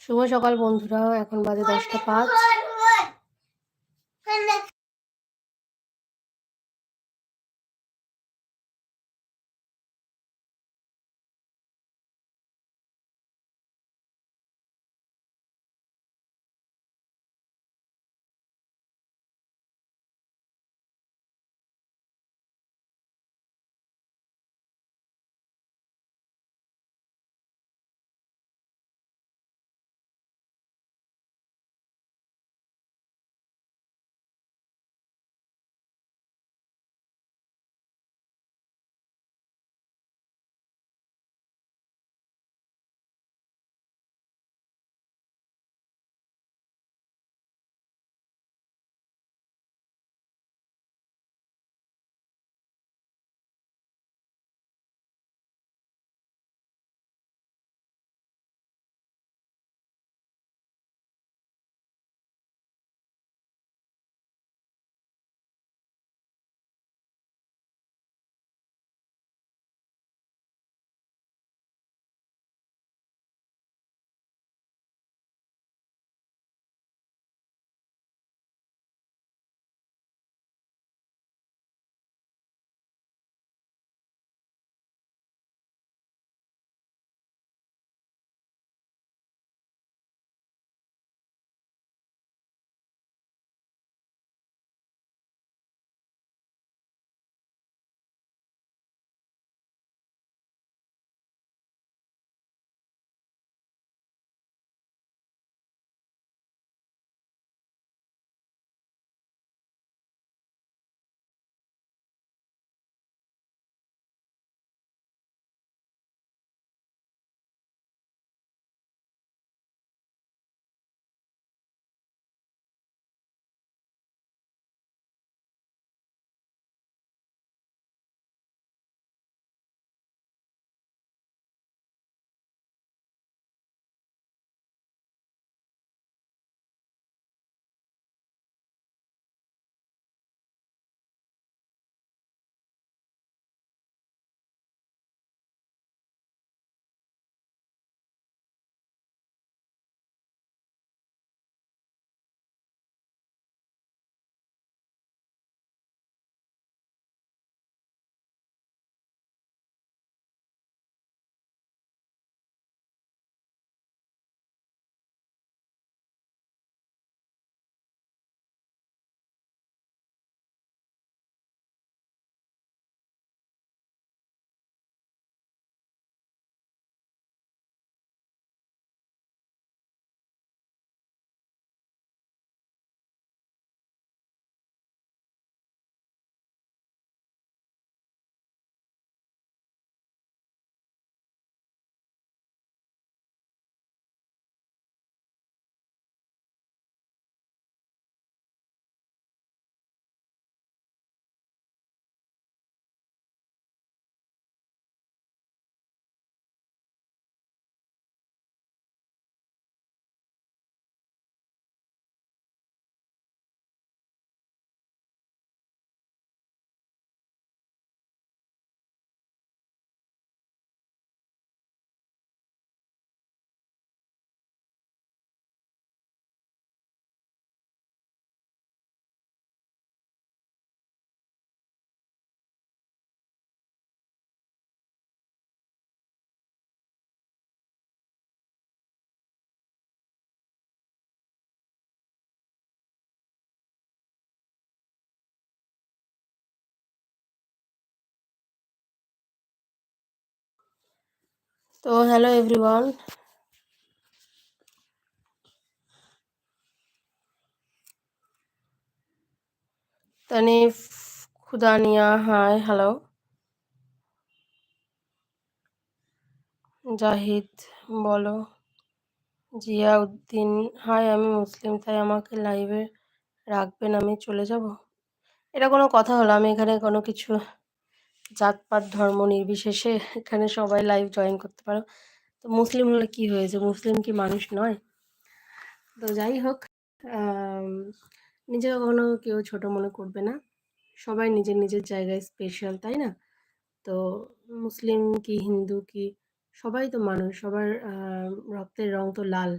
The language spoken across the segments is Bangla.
শুভ সকাল বন্ধুরা এখন বাজে দশটা পাঁচ। তো hello everyone Tanif Khudania hi hello Zahid বলো। জিয়া উদ্দিন হাই আমি মুসলিম, তাই আমাকে লাইভে রাখবেন, আমি চলে যাব? এটা কোনো কথা হলো, আমি এখানে কোনো কিছু জাতপাত ধর্ম নির্বিশেষে এখানে সবাই লাইভ জয়েন করতে পারো তো মুসলিম হলে কি হয়েছে মুসলিম কি মানুষ নয় তো যাই হোক নিজে কখনো কেউ ছোট মনে করবে না সবাই নিজের নিজের জায়গায় স্পেশাল তাই না তো মুসলিম কি হিন্দু কি সবাই তো মানুষ সবার রক্তের রং তো লাল।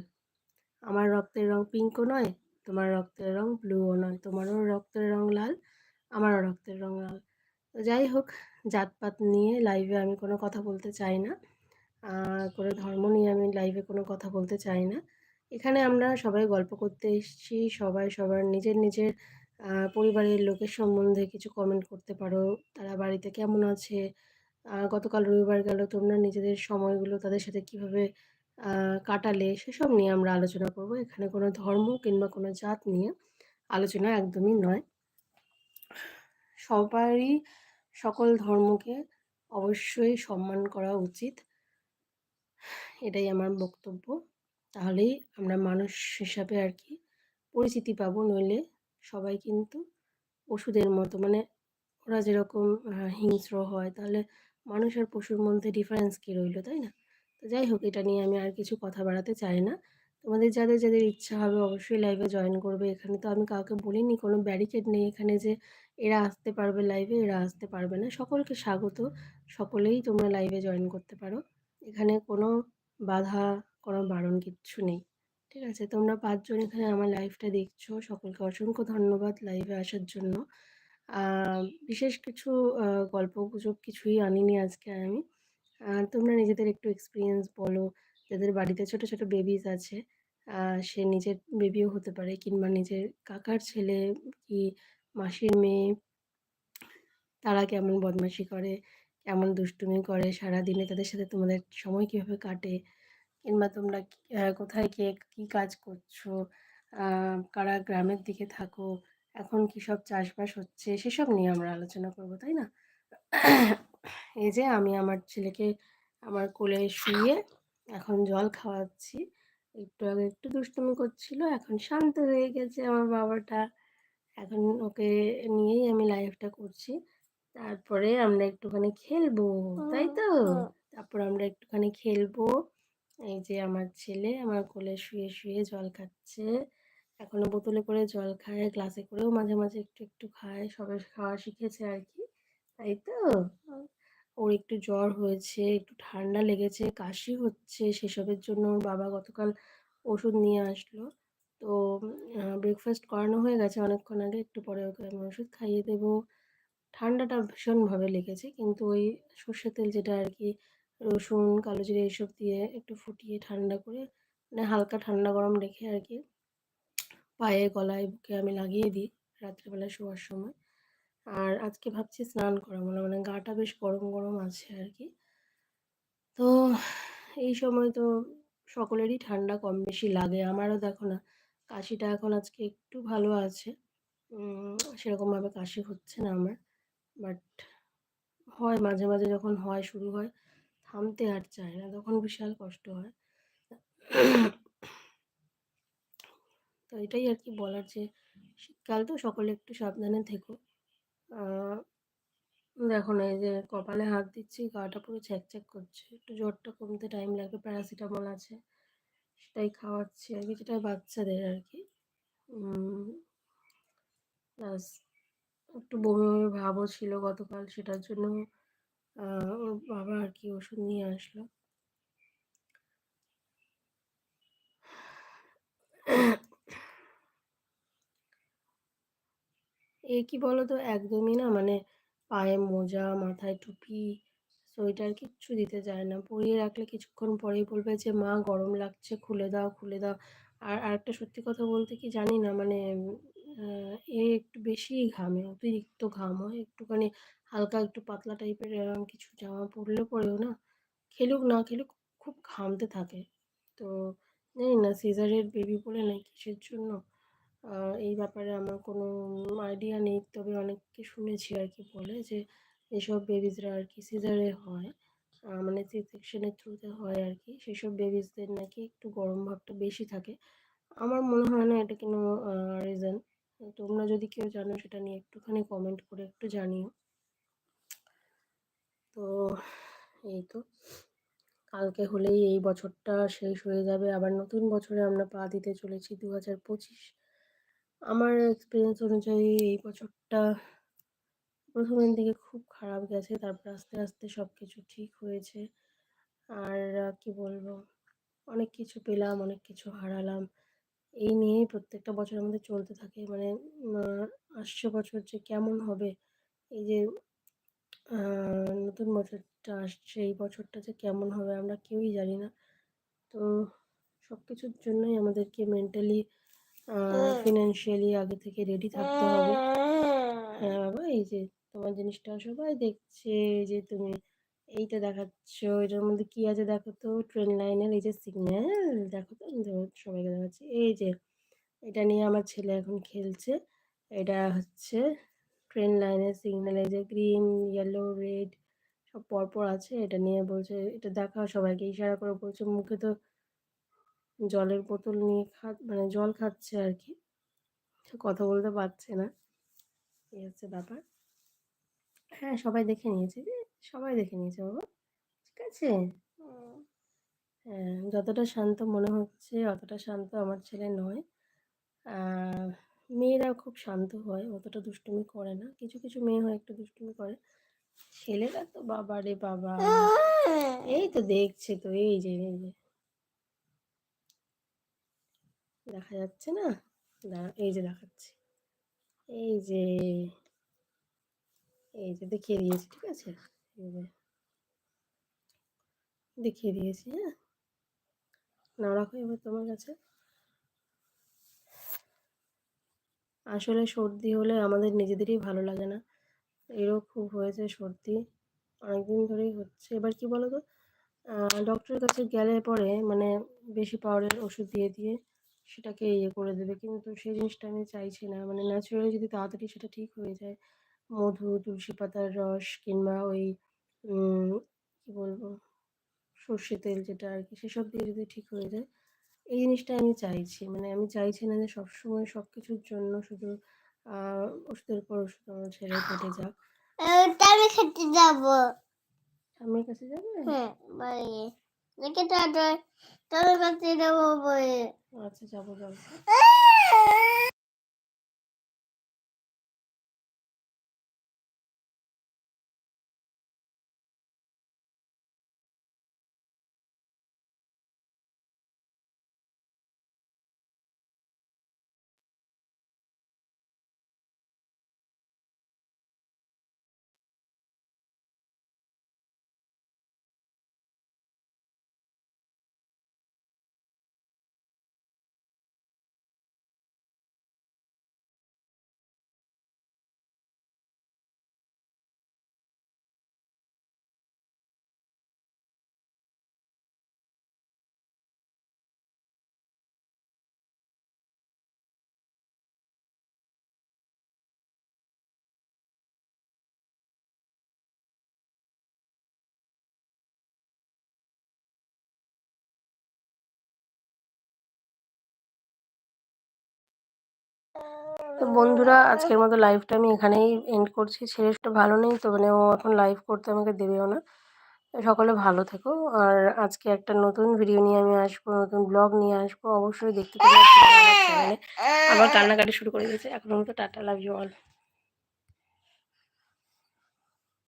আমার রক্তের রং পিঙ্কও নয়, তোমার রক্তের রং ব্লুও নয়। তোমারও রক্তের রং লাল, আমারও রক্তের রং লাল। তো যাই হোক জাতপাত নিয়ে লাইভে আমি কোনো কথা বলতে চাই না। কোনো ধর্ম নিয়ে আমি লাইভে কোনো কথা বলতে চাই না। এখানে আমরা সবাই গল্প করতে এসেছি। সবাই সবার নিজের, নিজের পরিবারের লোকের সম্বন্ধে কিছু কমেন্ট করতে পারো। তারা বাড়িতে কেমন আছে? গতকাল রবিবার গেল তোমরা নিজেদের সময়গুলো তাদের সাথে কীভাবে কাটালে সেসব নিয়ে আমরা আলোচনা করব। এখানে কোনো ধর্ম কিংবা কোনো জাত নিয়ে আলোচনা একদমই নয়। সবারই সকল ধর্মকে অবশ্যই সম্মান করা উচিত। এটাই আমার বক্তব্য। তাহলেই আমরা মানুষ হিসাবে আর কি পরিচিতি পাবো, নইলে সবাই কিন্তু পশুদের মতো মানে ওরা যেরকম হিংস্র হয়, তাহলে মানুষ আর পশুর মধ্যে ডিফারেন্স কী রইল, তাই না তো যাই হোক, এটা নিয়ে আমি আর কিছু কথা বাড়াতে চাই না তোমাদের যাদের যাদের ইচ্ছা হবে অবশ্যই লাইভে জয়েন করবে। এখানে তো আমি কাউকে বলিনি, কোনো ব্যারিকেড নেই এখানে যে এরা আসতে পারবে লাইভে এরা আসতে পারবে না। সকলকে স্বাগত। সকলেই তোমরা লাইভে জয়েন করতে পারো। এখানে কোনো বাধা, কোনো বারণ কিচ্ছু নেই। ঠিক আছে? তোমরা পাঁচজন এখানে আমার লাইভটা দেখছ। সকলকে অসংখ্য ধন্যবাদ লাইভে আসার জন্য। বিশেষ কিছু গল্প গুজব কিছুই আনিনি আজকে আমি। তোমরা নিজেদের একটু এক্সপিরিয়েন্স বলো। যাদের বাড়িতে ছোট ছোট বেবিজ আছে সে নিজের বেবিও হতে পারে কিংবা নিজের কাকার ছেলে কি মাসির মেয়ে, তারা কেমন বদমাশি করে, কেমন দুষ্টুমি করে, সারাদিনে তাদের সাথে তোমাদের সময় কীভাবে কাটে, কিংবা তোমরা কোথায় কে কী কাজ করছ কারা গ্রামের দিকে থাকো, এখন কী সব চাষবাস হচ্ছে, সেসব নিয়ে আমরা আলোচনা করব, তাই না? এই যে আমি আমার ছেলেকে আমার কোলে শুয়ে এখন জল খাওয়াচ্ছি। একটু আগে একটু দুষ্টুমি করছিল এখন শান্ত হয়ে গেছে আমার বাবাটা। এখন ওকে নিয়েই আমি লাইফটা করছি। তারপরে আমরা একটুখানি খেলব তাই তো? তারপর আমরা একটুখানি খেলব। এই যে আমার ছেলে আমার কোলে শুয়ে শুয়ে জল খাচ্ছে। এখনও বোতলে করে জল খায় গ্লাসে করেও মাঝে মাঝে একটু একটু খায়। সবে খাওয়া শিখেছে আর কি তাই তো? ওর একটু জ্বর হয়েছে, একটু ঠান্ডা লেগেছে, কাশি হচ্ছে, সেসবের জন্য ওর বাবা গতকাল ওষুধ নিয়ে আসলো। তো ব্রেকফাস্ট করানো হয়ে গেছে অনেকক্ষণ আগে, একটু পরে ওকে আমি ওষুধ খাইয়ে দেবো। ঠান্ডাটা ভীষণভাবে লেগেছে, কিন্তু ওই সর্ষের তেল যেটা আর কি, রসুন, কালো জিরে এইসব দিয়ে একটু ফুটিয়ে ঠান্ডা করে মানে হালকা ঠান্ডা গরম রেখে আর কি, পায়ে, গলায়, বুকে আমি লাগিয়ে দিই রাত্রিবেলা শোয়ার সময়। আর আজকে ভাবছি স্নান করাবো, না মানে গাটা বেশ গরম গরম আছে আর কি তো এই সময় তো সকলেরই ঠান্ডা কম বেশি লাগে, আমারও দেখো না, কাশিটা এখন আজকে একটু ভালো আছে। সেরকমভাবে কাশি হচ্ছে না আমার বাট হয় মাঝে মাঝে যখন হয়, শুরু হয়, থামতে আর চায় না, তখন বিশাল কষ্ট হয়। তো এটাই আর কি বলার যে, শীতকাল তো সকলে একটু সাবধানে থেকো। দেখো না এই যে কপালে হাত দিচ্ছি, গাটা পুরো ছ্যাঁক করছে। একটু জ্বরটা কমতে টাইম লাগবে প্যারাসিটামল আছে। সেটাই খাওয়াচ্ছি আর কি, যেটা বাচ্চাদের আর কি। প্লাস একটু বমি বমি ভাবও ছিল গতকাল, সেটার জন্য ওর বাবা আর কি ওষুধ নিয়ে আসলো। এ কি বলতো? একদমই না। মানে পায়ে মোজা, মাথায় টুপি, সোয়েটার কিচ্ছু দিতে চায় না। পরিয়ে রাখলে কিছুক্ষণ পরেই বলবে যে, মা, গরম লাগছে, খুলে দাও খুলে দাও। আর আরেকটা সত্যি কথা বলতে কি জানি না মানে এ একটু বেশিই ঘামে। অতিরিক্ত ঘাম হয়। একটুখানি হালকা একটু পাতলা টাইপের এরকম কিছু জামা পরলে পরেও না, খেলুক না খেলুক, খুব ঘামতে থাকে। তো জানি না, সিজারের বেবি বলে না কিসের জন্য? এই ব্যাপারে আমার কোনো আইডিয়া নেই। তবে অনেককে শুনেছি আর কি বলে যে, এসব বেবিজরা আর কি সিজারে হয় মানে সি সেকশনের থ্রুতে হয় আর কি সেসব বেবিজদের নাকি একটু গরম ভাবটা বেশি থাকে। আমার মনে হয় না এটা কোনো রিজন তোমরা যদি কেউ জানো সেটা নিয়ে একটুখানি কমেন্ট করে একটু জানিও। তো এই তো। কালকে হলেই এই বছরটা শেষ হয়ে যাবে। আবার নতুন বছরে আমরা পা দিতে চলেছি দু হাজার পঁচিশ। আমার এক্সপিরিয়েন্স অনুযায়ী এই বছরটা প্রথমের দিকে খুব খারাপ গেছে। তারপর আস্তে আস্তে সব কিছু ঠিক হয়েছে। আর কি বলব? অনেক কিছু পেলাম, অনেক কিছু হারালাম। এই নিয়েই প্রত্যেকটা বছর আমাদের চলতে থাকে। মানে আসছে বছর যে কেমন হবে, এই যে নতুন বছরটা আসছে, এই বছরটা যে কেমন হবে আমরা কেউই জানি না। তো সব কিছুর জন্যই আমাদেরকে মেন্টালি ফিনান্সিয়ালি আগে থেকে রেডি থাকতে হবে। হ্যাঁ বাবা এই যে তোমার জিনিসটা সবাই দেখছে যে তুমি এইটা দেখাচ্ছ এটার মধ্যে কি আছে দেখো তো ট্রেন লাইনের এই যে সিগন্যাল দেখো তো সবাইকে দেখাচ্ছি। এই যে এটা নিয়ে আমার ছেলে এখন খেলছে এটা হচ্ছে ট্রেন লাইনের সিগন্যাল এই যে গ্রিন ইয়েলো রেড সব পরপর আছে এটা নিয়ে বলছে এটা দেখাও সবাইকে ইশারা করে বলছে মুখে তো জলের বোতল নিয়ে খা মানে জল খাচ্ছে আর কি কথা বলতে পারছে না। এই হচ্ছে ব্যাপার। হ্যাঁ সবাই দেখে নিয়েছে সবাই দেখে নিয়েছে বাবা। ঠিক আছে? হ্যাঁ যতটা শান্ত মনে হচ্ছে অতটা শান্ত আমার ছেলে নয়। মেয়েরা খুব শান্ত হয় অতটা দুষ্টুমি করে না। কিছু কিছু মেয়ে হয় একটু দুষ্টুমি করে। ছেলেরা তো বাবা। রে বাবা এই তো দেখছে তো এই যে এই যে। দেখা যাচ্ছে না? এই যে দেখাচ্ছে। এই যে এই যে দেখিয়ে দিয়েছি, ঠিক আছে? এই যে, দেখিয়ে দিয়েছি হ্যাঁ? না রাখো এবার তোমার কাছে। আসলে সর্দি হলে আমাদের নিজেদেরই ভালো লাগে না। এরও খুব হয়েছে সর্দি, অনেকদিন ধরেই হচ্ছে। এবার কি বলো তো ডক্টরের কাছে গেলে পরে মানে বেশি পাওয়ারের ওষুধ দিয়ে দিয়ে সেটাকে ইয়ে করে দেবে। কিন্তু সেই জিনিসটা আমি চাইছি না। মানে ন্যাচারালি যদি তাড়াতাড়ি সেটা ঠিক হয়ে যায় মধু তুলসী পাতার রস কিংবা ওই কী বলব? সর্ষে তেল যেটা আর কি সেসব দিয়ে যদি ঠিক হয়ে যায় এই জিনিসটা আমি চাইছি। মানে আমি চাইছি না যে সবসময় সব কিছুর জন্য শুধু ওষুধের পর ওষুধ আমার ছেলে কেটে যাক। আমি খেতে যাব। ঠাম্মির কাছে যাবে? হ্যাঁ বাড়ি তোর কাছে যাব বলে আচ্ছা যাব যাব তো বন্ধুরা, আজকের মতো লাইভটা আমি এখানেই এন্ড করছি। ছেলেটা ভালো নেই, তো মানে ও এখন লাইভ করতে আমাকে দেবেও না। সকলে ভালো থেকো। আর আজকে একটা নতুন ভিডিও নিয়ে আমি আসব, নতুন ব্লগ নিয়ে আসব। অবশ্যই দেখতে পাবো আবার কান্নাকাটি শুরু করে দিয়েছে। এখন তো টাটা লাভ ইউ অল